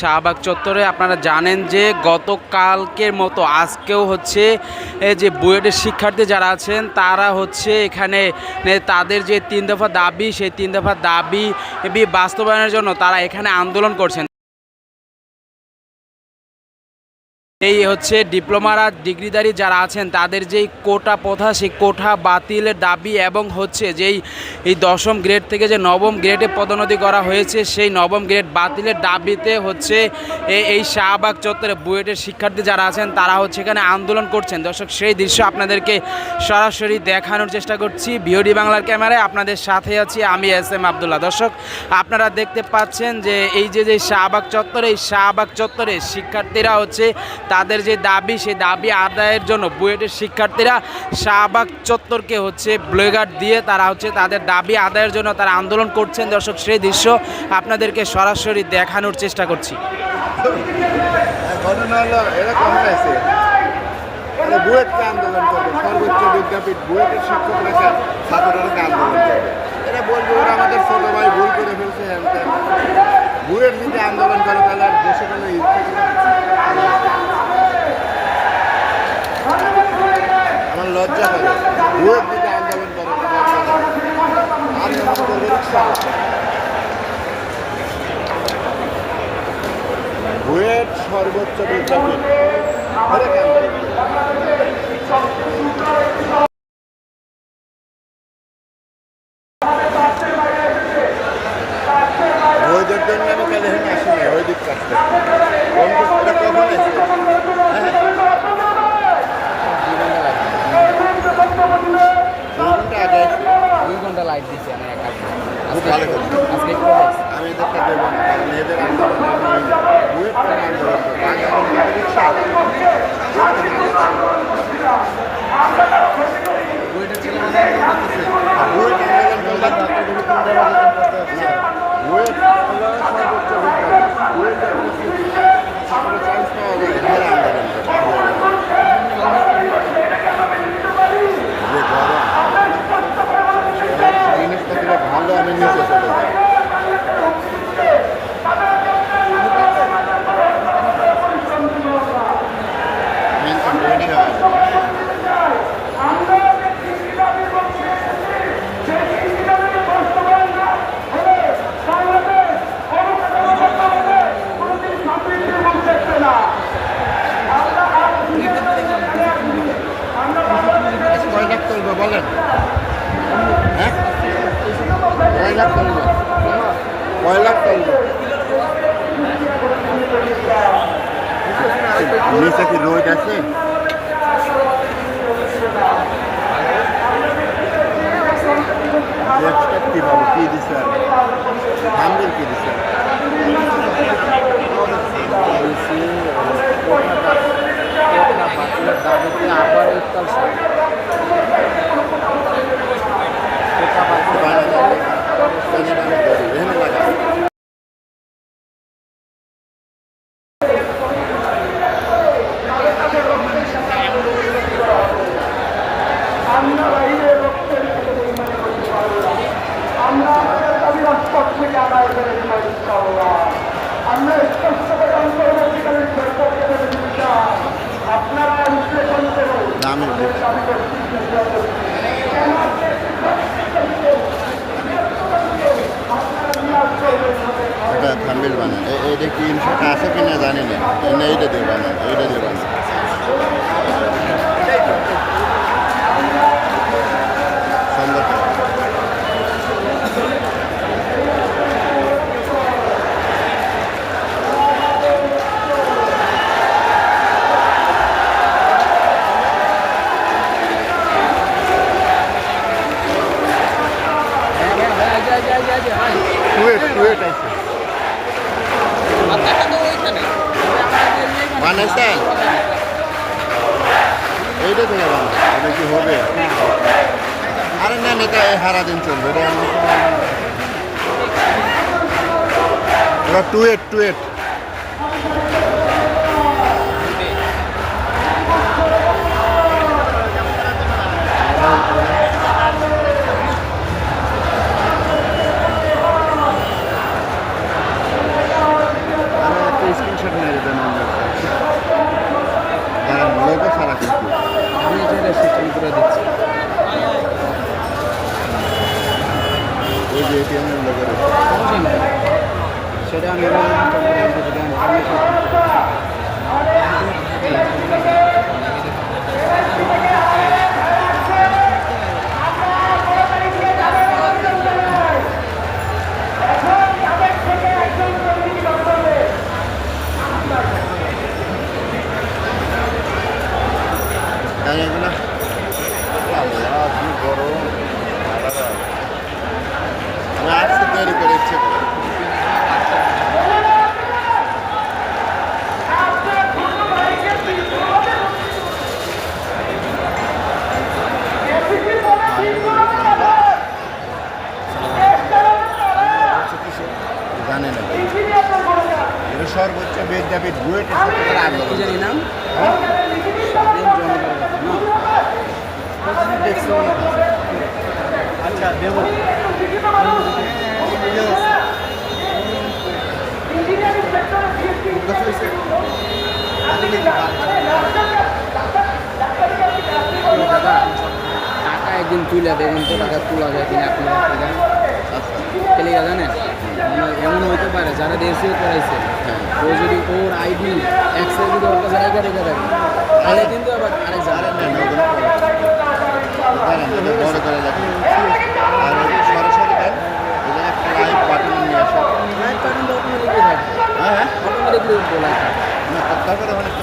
শাহবাগ চত্বরে আপনারা জানেন যে গতকালকের মতো আজকেও হচ্ছে যে বুয়েটের শিক্ষার্থী যারা আছেন, তারা হচ্ছে এখানে তাদের যে তিন দফা দাবি, সেই তিন দফা দাবি বাস্তবায়নের জন্য তারা এখানে আন্দোলন করছেন। এই হচ্ছে ডিপ্লোমারা ডিগ্রিধারী যারা আছেন, তাদের যেই কোটা প্রথা, সেই কোঠা বাতিলের দাবি এবং হচ্ছে যেই এই দশম গ্রেড থেকে যে নবম গ্রেডে পদোন্নতি করা হয়েছে, সেই নবম গ্রেড বাতিলের দাবিতে হচ্ছে এই শাহবাগ চত্বরে বুয়েটের শিক্ষার্থী যারা আছেন, তারা হচ্ছে এখানে আন্দোলন করছেন। দর্শক, সেই দৃশ্য আপনাদেরকে সরাসরি দেখানোর চেষ্টা করছি। বিওডি বাংলার ক্যামেরায় আপনাদের সাথে আছি আমি এস এম আবদুল্লাহ। দর্শক, আপনারা দেখতে পাচ্ছেন যে এই যে যে শাহবাগ চত্বরে, এই শাহবাগ চত্বরে শিক্ষার্থীরা হচ্ছে তাদের যে দাবি, সেই দাবি আদায়ের জন্য বুয়েটের শিক্ষার্থীরা শাহবাগ চত্বরকে হচ্ছে ব্লেগার্ড দিয়ে তারা হচ্ছে তাদের দাবি আদায়ের জন্য তারা আন্দোলন করছেন। দর্শক, সেই দৃশ্য আপনাদেরকে সরাসরি দেখানোর চেষ্টা করছি। বুয়েটকে আন্দোলন সর্বোচ্চ বুয়েটের ওরা আমাদের করে বুয়েট আন্দোলন তাহলে আর দেশে কোনো থাকে না। আমার লজ্জা করে বুয়েট যদি আন্দোলন করে লজ্জা করে। আন্দোলন করবে রিক্সা বুয়েট সর্বোচ্চ বিদ্যাপীঠ হরেক আন্দোলন। বইদের জন্য আমি কালে হেন আসি না ওই দিক কাটতে কোন দিকটা কখন এসে হ্যাঁ দুই ঘণ্টা লাইট দিচ্ছে আমি একা। আজকে আমি এদেরকে দেবো না কারণ হলো সর্বোচ্চ চান্স পাওয়া যায় না এনে এইটা দিয়ে বানান এইটা দিয়ে বানান সুন্দর করে। টুয়েট টুয়েট আছে বানাইছেন? এইটা থেকে এটা কি হবে? আরে না না, এটা হারা দিন চলবে, এটা টু ওটা টু টুয়েট যে এটিএম এগুলো করে সেটা আমি এগুলো বড় That's. যারা দেশে করাইছে ও যদি ওর আইডি একশো যদি ওর কাছে রেখে রেখে রাখে তাহলে কিন্তু আবার আরে জানেন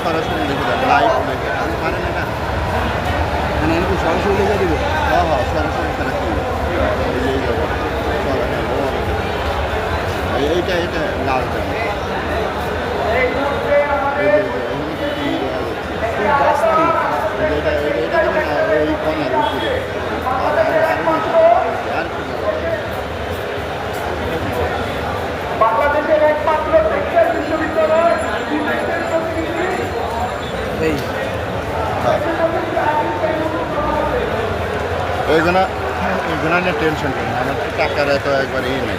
সরাসরি দেখে দেবে লাইভ সরাসরি লিখে দিবে হ্যাঁ হ্যাঁ সরাসরি এইটা এটা লালটা বাংলাদেশের একমাত্র এইগুলো এইগুলো নিয়ে টেনশন করি আমার টাকার এত একবার ইয়ে নেই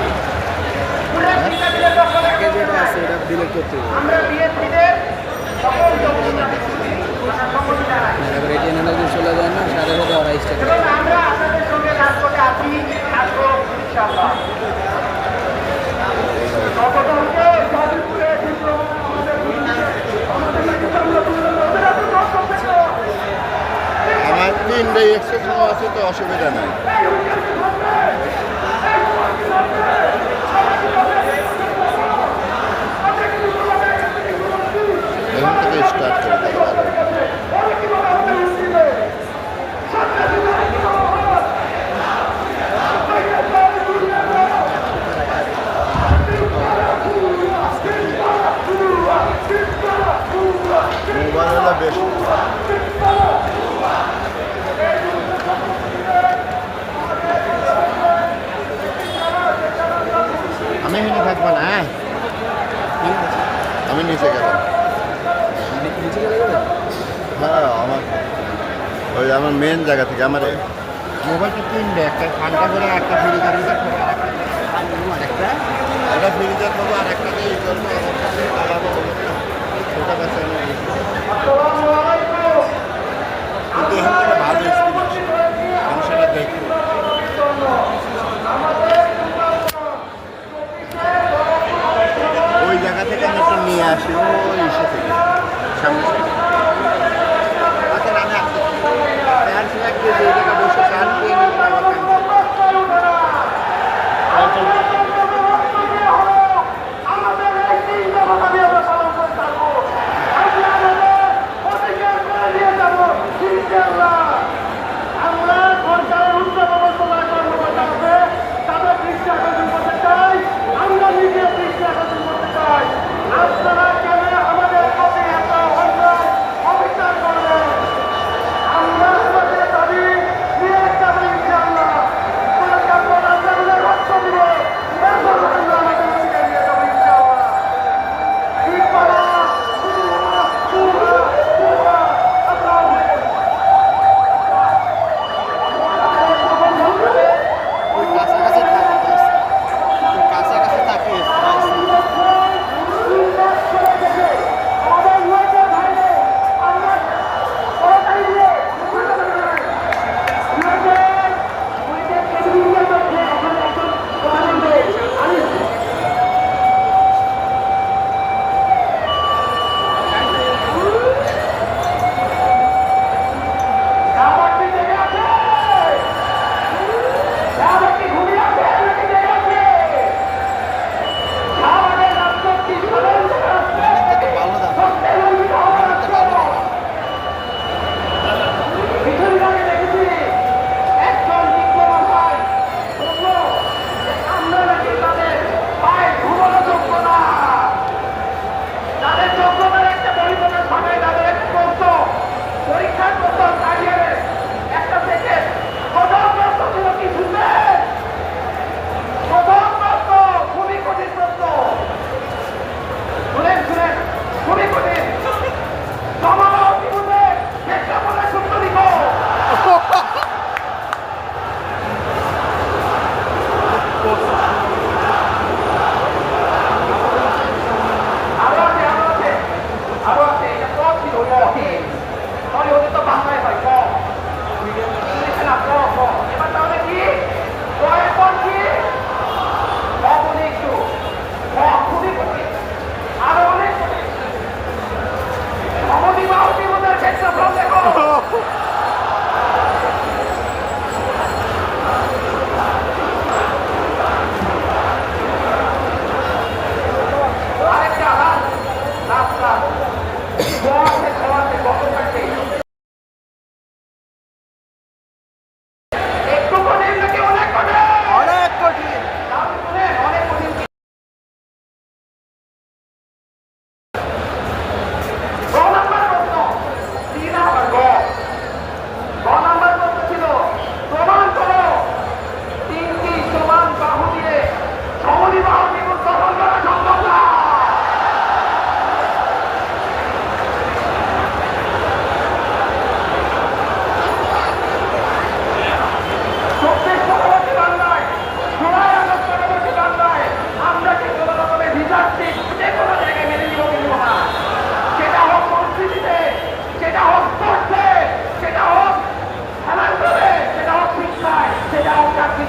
অসুবিধা নেই।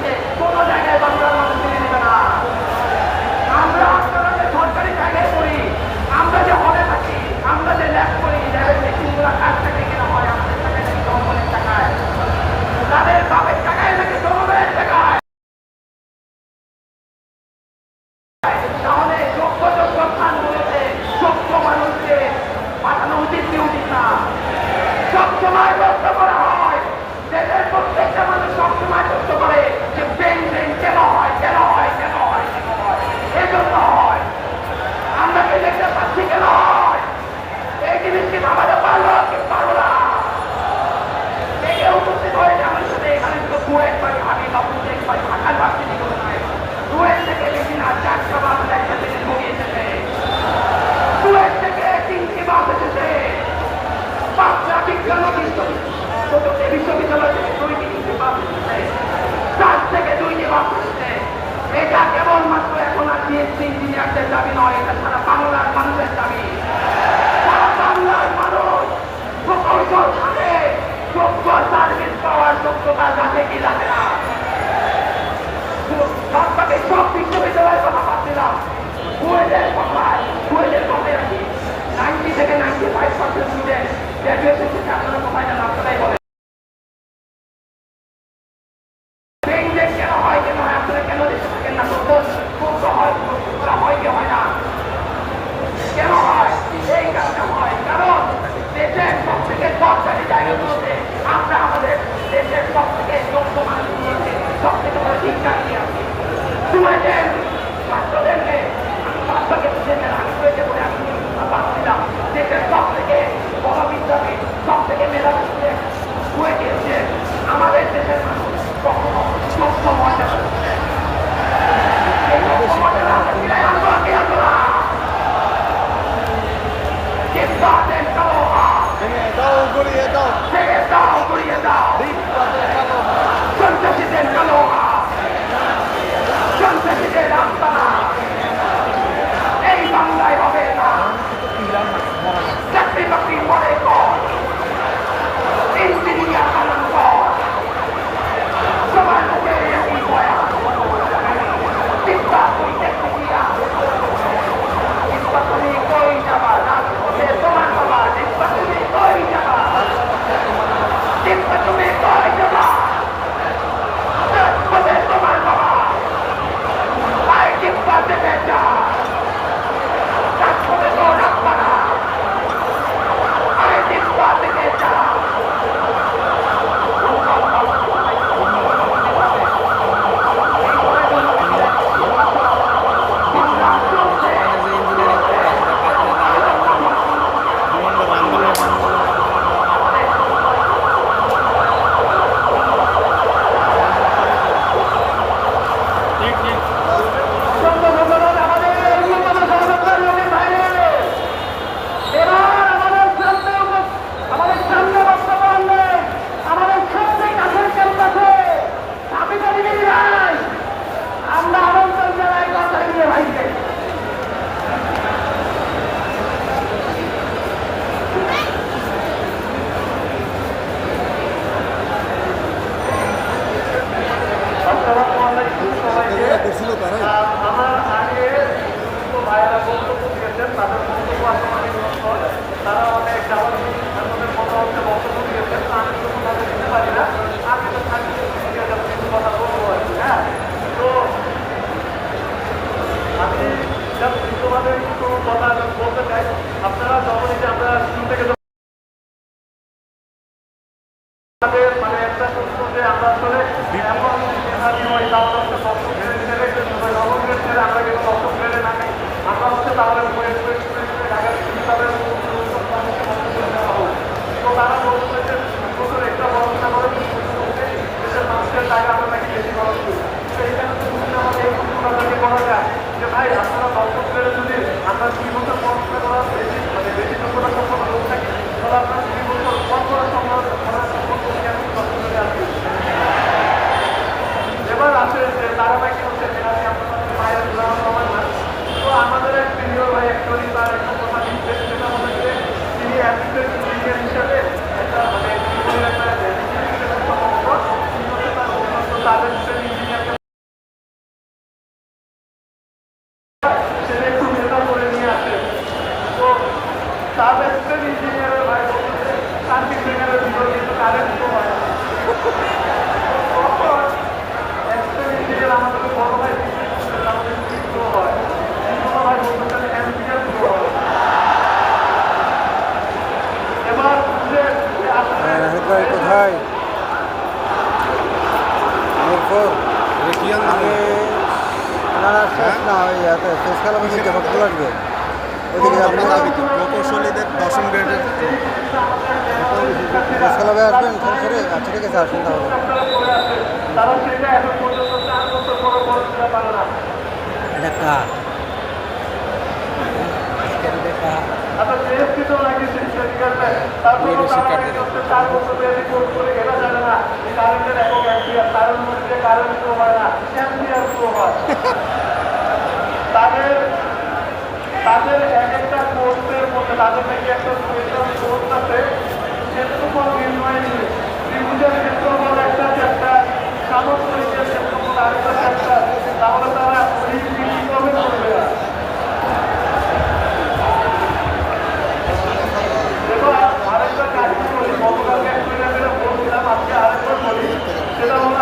Okay. হয়ে গিয়েছে আমাদের দেশের মানুষ কখনো সভ্য হতে পারে Get out and go hard! ভাই আপনারা দশ বছরের যদি আমরা দুই বছর তাদের এক একটা কোর্সের মধ্যে তাদের নাকি একটা স্পেশাল কোর্স আছে ক্ষেত্রফল নির্ণয় নিয়ে একটা তাহলে তারা করবে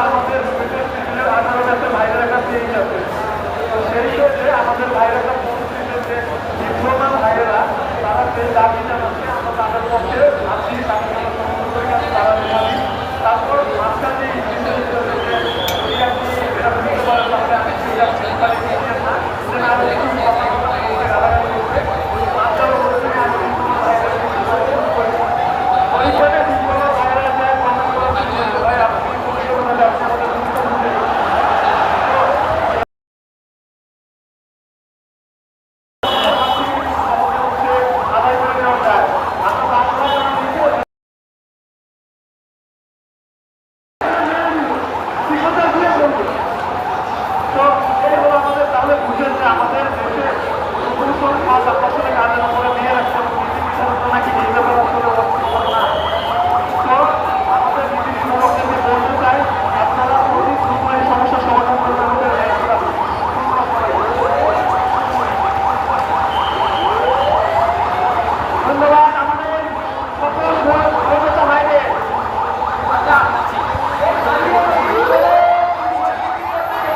আমাদের স্কুলের আঠারো ভাইয়ের একটা পেজ আছে তো সেই ক্ষেত্রে আমাদের ভাইয়ের একটা পরিস্থিতিতে ডিপ্লোমা ভাইয়েরা তারা সেই দাবি জানাচ্ছে আমরা তাদের পক্ষে আছি তাদের তারা জানি তারপর মাঝখানে আমি ঠিক আছে